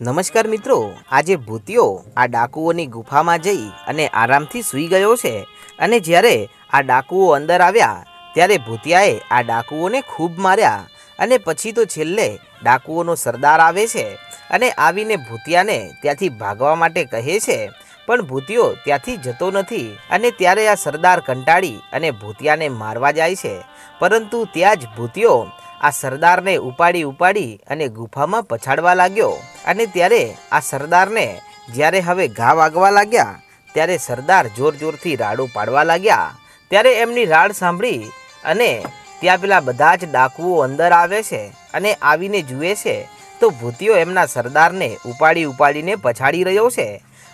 નમસ્કાર મિત્રો, આજે ભૂતિયો આ ડાકુઓની ગુફામાં જઈ અને આરામથી સૂઈ ગયો છે અને જ્યારે આ ડાકુઓ અંદર આવ્યા, ત્યારે ભૂતિયાએ આ ડાકુઓને ખૂબ માર્યા અને પછી તો છેલ્લે ડાકુઓનો સરદાર આવે છે અને આવીને ભૂતિયાને ત્યાંથી ભાગવા માટે કહે છે. પણ ભૂતિયો ત્યાંથી જતો નથી અને ત્યારે આ સરદાર કંટાળી અને ભૂતિયાને મારવા જાય છે. પરંતુ ત્યાં જ ભૂતિયો આ સરદારને ઉપાડી ઉપાડી અને ગુફામાં પછાડવા લાગ્યો. અને ત્યારે આ સરદારને જ્યારે હવે ઘા વાગવા લાગ્યા, ત્યારે સરદાર જોર જોરથી રાડો પાડવા લાગ્યા. ત્યારે એમની રાડ સાંભળી અને ત્યાં પેલા બધા જ ડાકુઓ અંદર આવે છે અને આવીને જુએ છે, તો ભૂતિયો એમના સરદારને ઉપાડી ઉપાડીને પછાડી રહ્યો છે.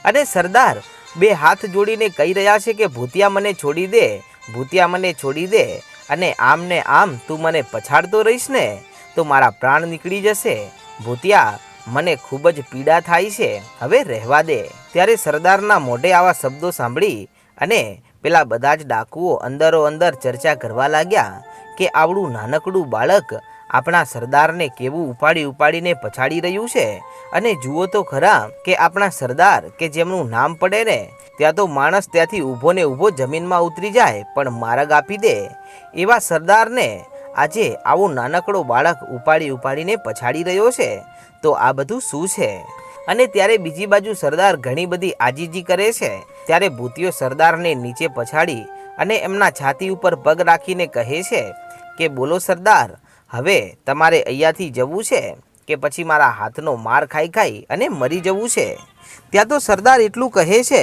અને સરદાર બે હાથ જોડીને કહી રહ્યા છે કે, ભૂતિયા મને છોડી દે, ભૂતિયા મને છોડી દે. અને આમ ને આમ તું મને પછાડતો રહીશ ને, તો મારા પ્રાણ નીકળી જશે. ભૂતિયા, મને ખૂબ જ પીડા થાય છે. હવે રહેવા દે. ત્યારે સરદારના મોઢે આવા શબ્દો સાંભળી અને પેલા બધા જ ડાકુઓ અંદરો અંદર ચર્ચા કરવા લાગ્યા કે આવડું નાનકડું બાળક આપણા સરદારને કેવું ઉપાડી ઉપાડીને પછાડી રહ્યું છે. અને જુઓ તો ખરા કે આપણા સરદાર કે જેમનું નામ પડે ને, ત્યાં તો માણસ ત્યાંથી ઊભો ને ઊભો જમીનમાં ઉતરી જાય, પણ માર્ગ આપી દે. એવા સરદારને આજે આવો નાનકડો બાળક ઉપાડી ઉપાડીને પછાડી રહ્યો છે. તો આ બધું શું છે? અને ત્યારે બીજી બાજુ સરદાર ઘણી બધી આજીજી કરે છે. ત્યારે ભૂતિયો સરદારને નીચે પછાડી અને એમના છાતી ઉપર પગ રાખીને કહે છે કે, બોલો સરદાર, હવે તમારે અહીંયાથી જવું છે? કે પછી મારા હાથનો માર ખાઈ ખાઈ અને મરી જવું છે. ત્યાં તો સરદાર એટલું કહે છે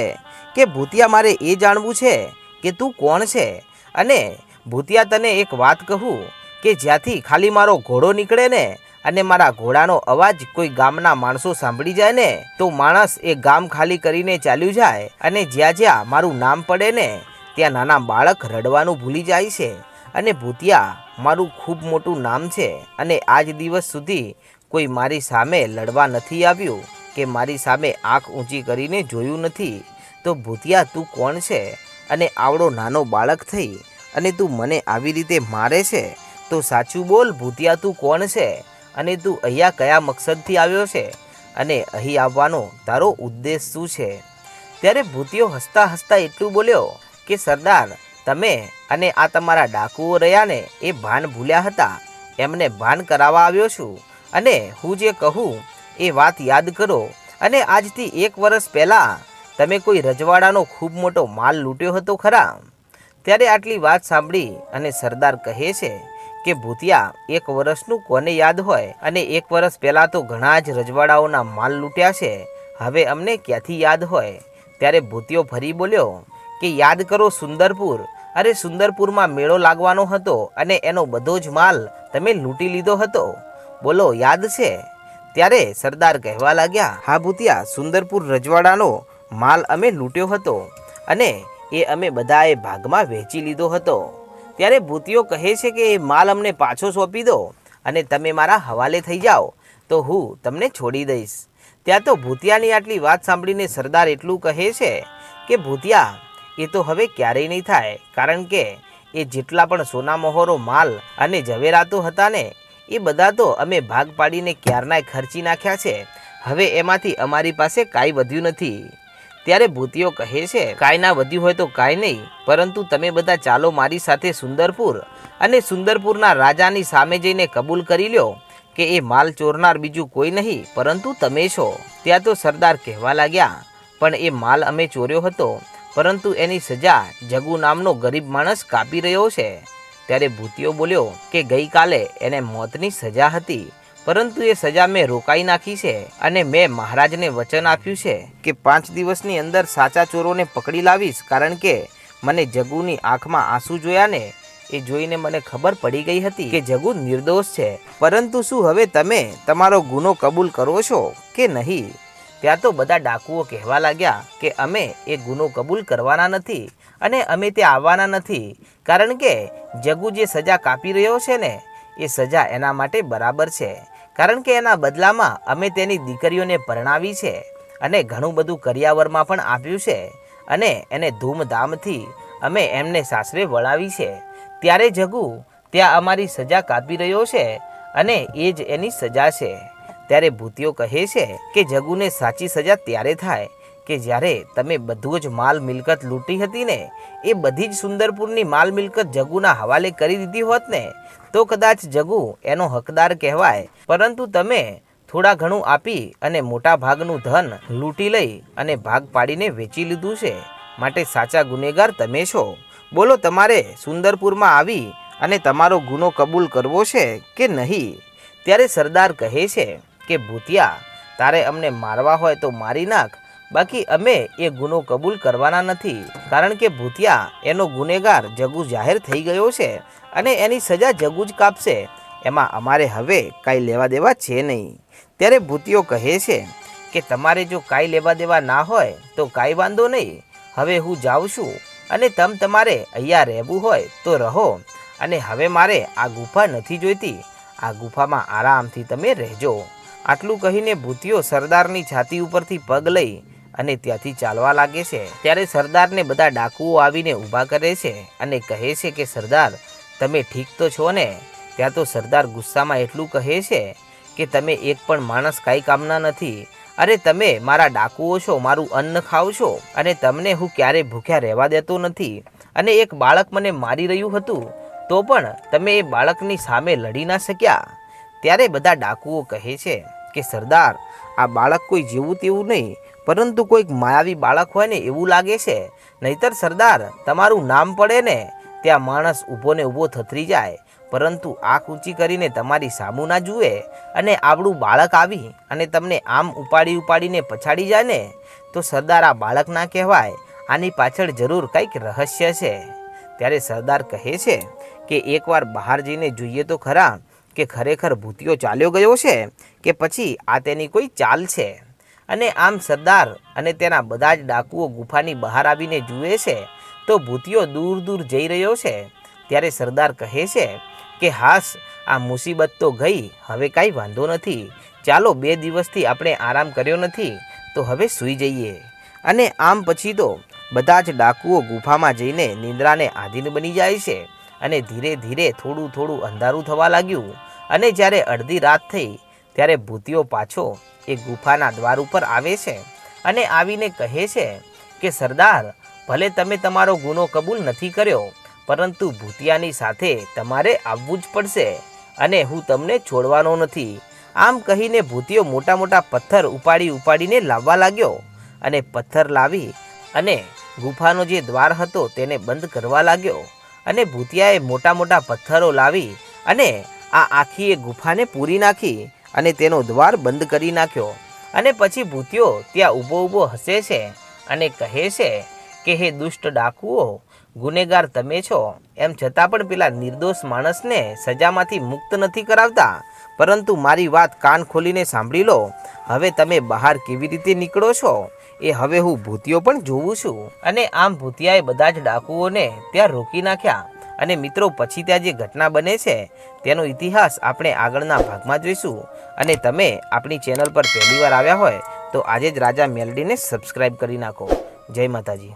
કે, ભૂતિયા મારે એ જાણવું છે કે તું કોણ છે? અને ભૂતિયા તને એક વાત કહું કે જ્યાંથી ખાલી મારો ઘોડો નીકળે ને અને મારા ઘોડાનો અવાજ કોઈ ગામના માણસો સાંભળી જાય ને, તો માણસ એ ગામ ખાલી કરીને ચાલ્યું જાય અને જ્યાં જ્યાં મારું નામ પડે ને, ત્યાં નાના બાળક રડવાનું ભૂલી જાય છે. અને ભૂતિયા મારું ખૂબ મોટું નામ છે અને આજ દિવસ સુધી કોઈ મારી સામે લડવા નથી આવ્યું કે મારી સામે આંખ ઊંચી કરીને જોયું નથી, તો ભૂતિયા તું કોણ છે? અને આવડો નાનો બાળક થઈ અને તું મને આવી રીતે મારે છે? તો સાચું બોલ, ભૂતિયા તું કોણ છે? અને તું અહીંયા કયા મકસદથી આવ્યો છે? અને અહીં આવવાનો તારો ઉદ્દેશ શું છે? ત્યારે ભૂતિયો હસતા હસતા એટલું બોલ્યો કે, સરદાર, તમે અને આ તમારા ડાકુઓ રહ્યા ને એ ભાન ભૂલ્યા હતા. એમને ભાન કરાવવા આવ્યો છું. અને હું જે કહું એ વાત યાદ કરો. અને આજથી એક વર્ષ પહેલાં તમે કોઈ રજવાડાનો ખૂબ મોટો માલ લૂંટ્યો હતો ખરા? ત્યારે આટલી વાત સાંભળી અને સરદાર કહે છે કે, ભૂતિયા, એક વર્ષનું કોને યાદ હોય? અને એક વર્ષ પહેલાં તો ઘણા જ રજવાડાઓના માલ લૂંટ્યા છે. હવે અમને ક્યાંથી યાદ હોય? ત્યારે ભૂતિયો ફરી બોલ્યો કે, યાદ કરો સુંદરપુર. અરે, સુંદરપુરમાં મેળો લાગવાનો હતો અને એનો બધો જ માલ તમે લૂંટી લીધો હતો. બોલો, યાદ છે? ત્યારે સરદાર કહેવા લાગ્યા, હા ભૂતિયા, સુંદરપુર રજવાડાનો માલ અમે લૂંટ્યો હતો અને એ અમે બધાએ ભાગમાં વહેંચી લીધો હતો. ત્યારે ભૂતિયો કહે છે કે, એ માલ અમને પાછો સોંપી દો અને તમે મારા હવાલે થઈ જાઓ, તો હું તમને છોડી દઈશ. ત્યાં તો ભૂતિયાની આટલી વાત સાંભળીને સરદાર એટલું કહે છે કે, ભૂતિયા, એ તો હવે ક્યારેય નહીં થાય, કારણ કે એ જેટલા પણ સોના મોહરો, માલ અને ઝવેરાતો હતા ને એ બધા તો અમે ભાગ પાડીને ક્યારનાય ખર્ચી નાખ્યા છે. હવે એમાંથી અમારી પાસે કાંઈ વધ્યું નથી. ત્યારે ભૂતિઓ કહે છે, કાંઈ ના વધ્યું હોય તો કાંઈ નહીં, પરંતુ તમે બધા ચાલો મારી સાથે સુંદરપુર અને સુંદરપુરના રાજાની સામે જઈને કબૂલ કરી લ્યો કે એ માલ ચોરનાર બીજું કોઈ નહીં, પરંતુ તમે છો. ત્યાં તો સરદાર કહેવા લાગ્યા, પણ એ માલ અમે ચોર્યો હતો, પરંતુ એની સજા જગુ નામનો ગરીબ માણસ કાપી રહ્યો છે. ત્યારે ભૂતિયો બોલ્યો કે ગઈકાલે એને મોતની સજા હતી, પરંતુ એ સજા મેં રોકાઈ નાખી છે અને મેં મહારાજને વચન આપ્યું છે કે પાંચ દિવસની અંદર સાચા ચોરોને પકડી લાવીશ, કારણ કે મને જગુની આંખમાં આંસુ જોયા ને એ જોઈને મને ખબર પડી ગઈ હતી કે જગુ નિર્દોષ છે. પરંતુ શું હવે તમે તમારો ગુનો કબૂલ કરો છો કે નહીં? ત્યાં તો બધા ડાકુઓ કહેવા લાગ્યા કે અમે એ ગુનો કબૂલ કરવાના નથી અને અમે ત્યાં આવવાના નથી. કારણ કે જગુ જે સજા કાપી રહ્યો છે ને, એ સજા એના માટે બરાબર છે. કારણ કે એના બદલામાં અમે તેની દીકરીઓને પરણાવી છે અને ઘણું બધું કરિયાવરમાં પણ આપ્યું છે અને એને ધૂમધામથી અમે એમને સાસરે વળાવી છે. ત્યારે જગુ ત્યાં અમારી સજા કાપી રહ્યો છે અને એ જ એની સજા છે. ત્યારે ભૂતિઓ કહે છે કે જગુને સાચી સજા ત્યારે થાય કે જ્યારે તમે બધું જ માલ મિલકત લૂંટી હતી ને, એ બધી જ સુંદરપુરની માલ મિલકત જગુના હવાલે કરી દીધી હોત ને, તો કદાચ જગુ એનો હકદાર કહેવાય. પરંતુ તમે થોડા ઘણું આપી અને મોટા ભાગનું ધન લૂંટી લઈ અને ભાગ પાડીને વેચી લીધું છે. માટે સાચા ગુનેગાર તમે છો. બોલો, તમારે સુંદરપુરમાં આવી અને તમારો ગુનો કબૂલ કરવો છે કે નહીં? ત્યારે સરદાર કહે છે કે ભૂતિયા, તારે અમને મારવા હોય તો મારી નાખ. બાકી અમે એ ગુનો કબૂલ કરવાના નથી. કારણ કે ભૂતિયા, એનો ગુનેગાર જગુ જાહેર થઈ ગયો છે અને એની સજા જગુ જ કાપશે. એમાં અમારે હવે કાંઈ લેવા દેવા છે નહીં. ત્યારે ભૂતિઓ કહે છે કે તમારે જો કાંઈ લેવા દેવા ના હોય તો કાંઈ વાંધો નહીં. હવે હું જાઉં છું અને તમ તમારે અહીંયા રહેવું હોય તો રહો. અને હવે મારે આ ગુફા નથી જોઈતી. આ ગુફામાં આરામથી તમે રહેજો. આટલું કહીને ભૂતિઓ સરદારની છાતી ઉપરથી પગ લઈ અને ત્યાંથી ચાલવા લાગે છે. ત્યારે સરદારને બધા ડાકુઓ આવીને ઊભા કરે છે અને કહે છે કે, સરદાર, તમે ઠીક તો છો ને? ત્યાં તો સરદાર ગુસ્સામાં એટલું કહે છે કે, તમે એક પણ માણસ કાંઈ કામના નથી. અરે, તમે મારા ડાકુઓ છો, મારું અન્ન ખાઓ છો. અને તમને હું ક્યારેય ભૂખ્યા રહેવા દેતો નથી. અને એક બાળક મને મારી રહ્યું હતું, તો પણ તમે એ બાળકની સામે લડી ના શક્યા. ત્યારે બધા ડાકુઓ કહે છે કે સરદાર, આ બાળક કોઈ જેવું તેવું નહીં, પરંતુ કોઈક માયાવી બાળક હોય ને એવું લાગે છે. નહીતર સરદાર, તમારું નામ પડે ને, ત્યાં માણસ ઊભો ને ઊભો થથરી જાય. પરંતુ આંખ ઊંચી કરીને તમારી સામું ના જુએ અને આપણું બાળક આવી અને તમને આમ ઉપાડી ઉપાડીને પછાડી જાય ને, તો સરદાર આ બાળક ના કહેવાય. આની પાછળ જરૂર કંઈક રહસ્ય છે. ત્યારે સરદાર કહે છે કે એકવાર બહાર જઈને જોઈએ તો ખરા કે ખરેખર ભૂતિયો ચાલ્યો ગયો છે કે પછી આ તેની કોઈ ચાલ છે? અને આમ સરદાર અને તેના બધા જ ડાકુઓ ગુફાની બહાર આવીને જુએ છે, તો ભૂતિયો દૂર દૂર જઈ રહ્યો છે. ત્યારે સરદાર કહે છે કે, હાસ, આ મુસીબત તો ગઈ, હવે કાંઈ વાંધો નથી. ચાલો બે દિવસથી આપણે આરામ કર્યો નથી, તો હવે સૂઈ જઈએ. અને આમ પછી તો બધા જ ડાકુઓ ગુફામાં જઈને નિંદ્રાને આધીન બની જાય છે અને ધીરે ધીરે થોડું થોડું અંધારું થવા લાગ્યું. અને જ્યારે અડધી રાત થઈ, ત્યારે ભૂતિયો પાછો એ ગુફાના દ્વાર ઉપર આવે છે અને આવીને કહે છે કે, સરદાર, ભલે તમે તમારો ગુનો કબૂલ નથી કર્યો, પરંતુ ભૂતિયાની સાથે તમારે આવવું જ પડશે અને હું તમને છોડવાનો નથી. આમ કહીને ભૂતિયો મોટા મોટા પથ્થર ઉપાડી ઉપાડીને લાવવા લાગ્યો અને પથ્થર લાવી અને ગુફાનો જે દ્વાર હતો તેને બંધ કરવા લાગ્યો અને ભૂતિયાએ મોટા મોટા પથ્થરો લાવી અને આ આખી એ ગુફાને પૂરી નાખી અને તેનો દ્વાર બંધ કરી નાખ્યો. અને પછી ભૂતિયો ત્યાં ઊભો ઊભો હસે છે અને કહે છે કે, હે દુષ્ટ ડાકુઓ, ગુનેગાર તમે છો. એમ છતાં પણ પેલા નિર્દોષ માણસને સજામાંથી મુક્ત નથી કરાવતા. પરંતુ મારી વાત કાન ખોલીને સાંભળી લો. હવે તમે બહાર કેવી રીતે નીકળો છો? એ હવે હું ભૂતિયો પણ જોઉં છું. અને આમ ભૂતિયાએ બધા જ ડાકુઓને ત્યાં રોકી નાખ્યા. અને મિત્રો, પછી ત્યાં જે ઘટના બને છે, તેનો ઇતિહાસ આપણે આગળના ભાગમાં જોઈશું. અને તમે આપણી ચેનલ પર પહેલીવાર આવ્યા હોય, તો આજે જ રાજા મેલડીને સબસ્ક્રાઈબ કરી નાખો. જય માતાજી.